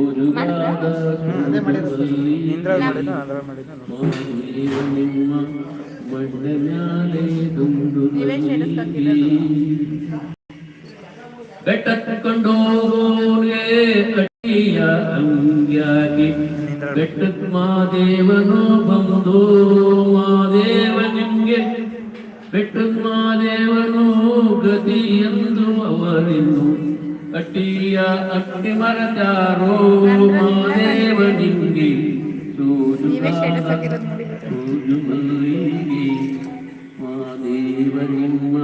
ಸೂಜುಗಾದ ಸೂಜುವಲ್ಲಿ ಇಂದ್ರಾಗ ಮಾಡಿದ ಅದ್ರಾಗ ಮಾಡಿದ ಮಾಧುರ್ಯ ನಿಮ್ಮ ಮಣ್ಣ ಮ್ಯಾಲೆ ದುಂಡು ನೀವೇ status ಹಾಕಿರೋದು. ಬೆಟ್ಟಕೊಂಡೋಗೋರೆ ಕಟ್ಟಿಯ ಅಂಗ್ಯಾಗಿ ಬೆಟ್ಟಕ್ ಮಾದೇವನು ಬಂದು ಮಾದೇವ ನಿಮ್ಗೆ ಬೆಟ್ಟಕ್ ಮಾದೇವನು ಗತಿ ಎಂದು ಅವರಿನ್ನು കട്ടിയ അട്ടിമറതാരോ മാദേവനിങ്കി സൂര്യമല്ലി മാദേവനിമ്മ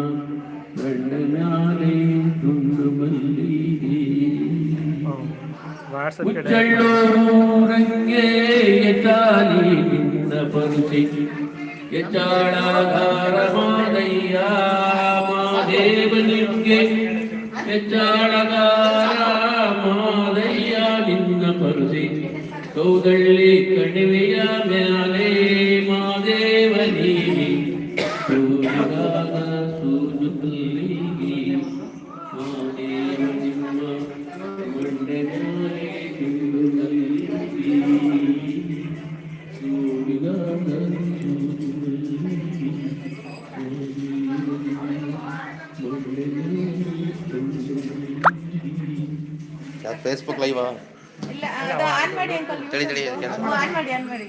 വെള്ളനാലേ തുണ്ടുമല്ലി ഉച്ചള്ളൂറങ്ങേ യഥാലി നിന്ന പരുതി യഥാളാധാരമാദയ്യാ മാദേവനിങ്കെ ಹೆಚ್ಚಾಳಗ ಮಾದಯ್ಯ ನಿನ್ನ ಪರದಿ ಕೌದಳ್ಳಿ ಕಣಿವೆಯ ಮ್ಯಾಲೆ ಮಾದೇವ ನೀವಿ ಸೂಜಗಾದ ಮಾದೇವ ನಿಮ್ಮ ಮಂಡೆ ಮಾಲೆ ಫೇಸ್ಬುಕ್ ಲೈವ್ ಇಲ್ಲ ಮಾಡಿ ಅಂಕಲ್ ಮಾಡಿ.